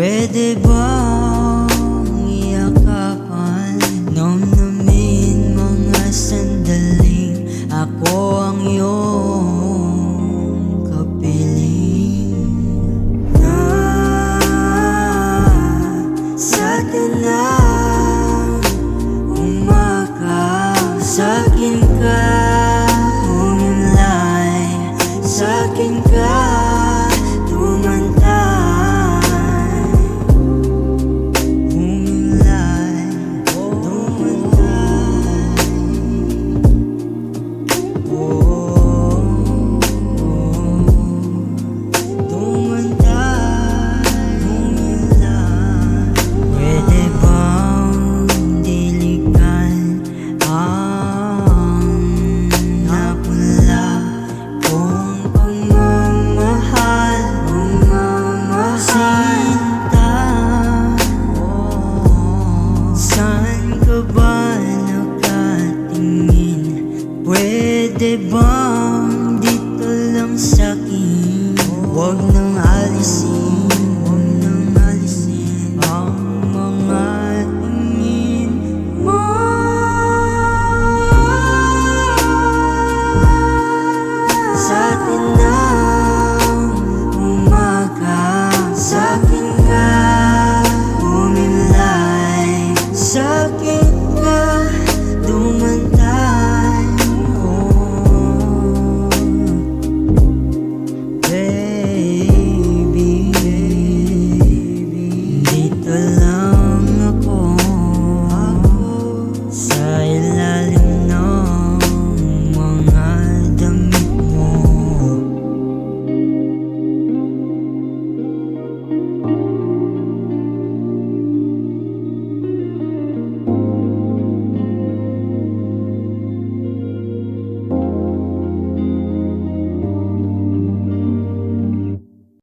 Pwede bang yakapan? Nomnomin mga sandaling Ako ang iyong kapiling. Na sa atin na Umaga sa akin ka Umimlay sa akin ka. Pwede bang dito lang sa'kin Huwag nang alisin Huwag nang alisin Ang mga tingin mo. Sa atin alone.